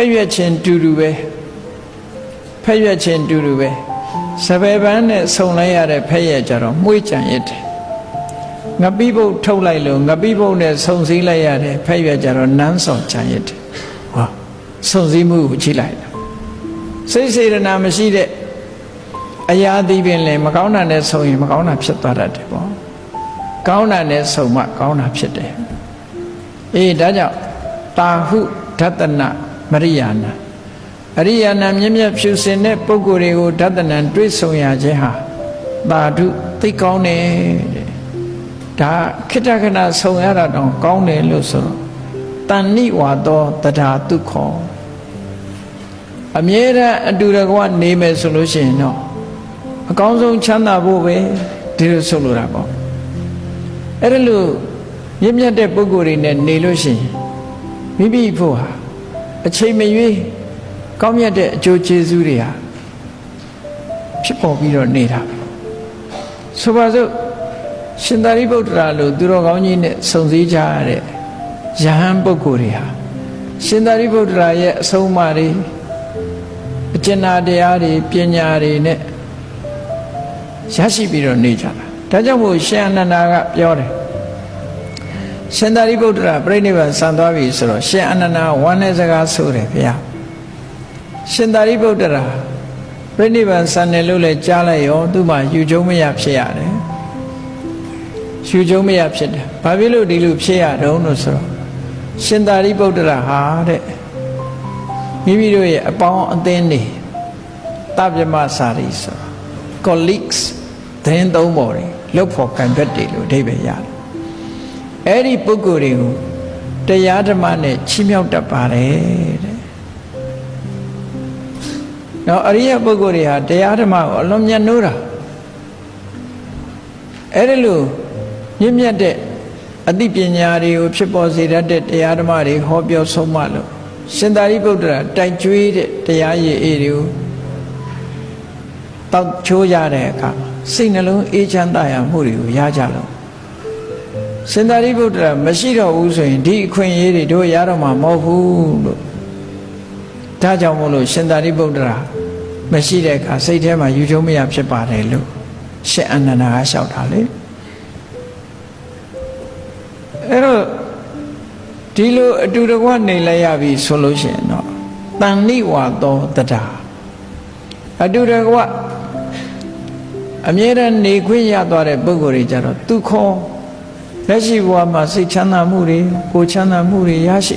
က်ရွက်ခြင်းတူတူပဲဖက်ရွက်ခြင်းတူတူပဲစပယ်ပန်းနဲ့ဆုံလိုက်ရတဲ့ဖက်ရွက်ကြတော့မှုေးကြံရစ်တယ်ငပိပုတ်ထုတ်လိုက်လို့ငပိပုတ်နဲ့ဆုံစည်းလိုက်ရတဲ့ဖက်ရွက်ကြတော့နန်းစော်ကြံရစ်တယ်ဟောဆုံစည်းမှုကိုကြည့်လိုက်တာစိတ်စေတနာမရှိတဲ့အရာသည်ပင်လည်းမကောင်းတာနဲ့ဆုံရင်မကောင်းတာဖြစ်သွားတတ်တယ်ပေါ့ကောင်းတာနဲ့ဆုံမှကောင်းတာဖြစ်တယ်အေးဒါကြောင့်တာဟုဒတနာ မရိယာနာအရိယာနာမြင့်မြတ်ဖြူစင်တဲ့ပုဂ္ဂိုလ်တွေကိုဒတနံတွေ့ဆုံရခြင်းဟာတာဓုသိကောင်းတယ်တဲ့ဒါခိတ္တခဏဆုံရတာတော့ကောင်းတယ်လို့ဆိုတော့တန်နိဝါသောတရားဒုက္ခောအမြဲတမ်းအတူတကွနေမယ်ဆိုလို့ရှိရင်တော့အကောင်းဆုံးချမ်းသာဖို့ပဲဒီလိုဆိုလိုတာပေါ့အဲ့ဒါလို့မြင့်မြတ်တဲ့ပုဂ္ဂိုလ်တွေနဲ့နေလို့ရှိရင်မိမိဖို့ဟာ အချိန်မရွေးကောင်းမြတ်တဲ့အကျိုးကျေးဇူးတွေဟာဖြစ်ပေါ်ပြီးတော့နေတာပဲဆိုပါစို့ရှင်သာရိပုတ္တရာလိုသူတော်ကောင်းကြီးနဲ့စုံစည်းကြရတဲ့ယဟန်ပုဂ္ဂိုလ်တွေဟာရှင်သာရိပုတ္တရာရဲ့အဆုံးအမတွေအကျဉ်းနာတရားတွေပညာတွေနဲ့ရရှိပြီးတော့နေကြတာဒါကြောင့်မို့ရှင်အနန္ဒာကပြောတယ် ရှင်သာရိပုတ္တရာပြိဋိဘံဆံသွားပြီဆိုတော့ရှင်အနန္ဒာဝမ်းနဲ့စကားဆိုတယ်ဗျာရှင်သာရိပုတ္တရာပြိဋိဘံဆံတယ်လို့လည်းကြားလိုက်ရောသူ့မှာယူကျုံမရဖြစ်ရတယ်ယူကျုံမရဖြစ်တယ်ဘာဖြစ်လို့ဒီလိုဖြစ်ရတုံးလို့ဆိုတော့ရှင်သာရိပုတ္တရာဟာတဲ့မိမိတို့ရဲ့အပေါင်းအသင်းတွေတပြမစာရီဆို colleagues သတင်းသုံးပေါ်တွေလှုပ်ဖို့ကံဘက်တွေလို့အဓိပ္ပာယ်ရတယ် အဲ့ဒီပုဂ္ဂိုလ်တွေကိုတရားဓမ္မနဲ့ချီးမြှောက်တတ်ပါတယ်တဲ့။နော်အရိယပုဂ္ဂိုလ်တွေဟာတရားဓမ္မကိုအလွန်မြတ်နိုးတာအဲ့ဒီလိုမြင့်မြတ်တဲ့အသိပညာတွေကိုဖြစ်ပေါ်စေတတ်တဲ့တရားဓမ္မတွေဟောပြောဆုံးမလို့ရှင်သာရိပုတ္တရာတိုက်ကျွေးတဲ့တရားရည်အေးတွေကိုတောက်ချိုးရတဲ့အခါစိတ်နှလုံးအေးချမ်းသာရမှုတွေကိုရကြလို့ ရှင်သာရိပုတ္တရာမရှိတော့ဘူးဆိုရင်ဒီအခွင့်အရေးတွေတို့ရတော့မှာမဟုတ်ဘူးလို့ဒါကြောင့်မို့လို့ရှင်သာရိပုတ္တရာမရှိတဲ့အခါစိတ်ထဲမှာယူချုံမရဖြစ်ပါတယ်လို့ရှင်အနန္ဒာကလျှောက်တာလေအဲ့တော့ဒီလိုအတူတကွနေလိုက်ရပြီဆိုလို့ရှိရင်တော့တန်နိဝါသောတရားအတူတကွအမြဲတမ်းနေခွင့်ရသွားတဲ့ပုဂ္ဂိုလ်တွေကြတော့သူခေါ် လက်ရှိဘဝမှာစိတ်ချမ်းသာမှုတွေကိုယ်ချမ်းသာမှုတွေရရှိ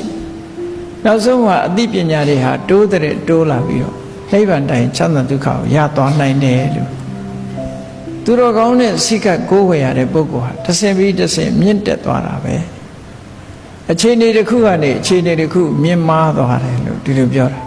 နောက်ဆုံးမှာအသိပညာတွေဟာတိုးတဲ့တိုးလာပြီးတော့နိဗ္ဗာန်တိုင်ချမ်းသာဒုက္ခကိုရသွားနိုင်တယ်လို့သူတော်ကောင်းနဲ့စိတ်ကကိုးဝယ်ရတဲ့ပုဂ္ဂိုလ်ဟာတစ်ဆင့်ပြီးတစ်ဆင့်မြင့်တက်သွားတာပဲအခြေအနေတစ်ခုကနေအခြေအနေတစ်ခုမြင့်မားသွားတယ်လို့ဒီလိုပြောတာ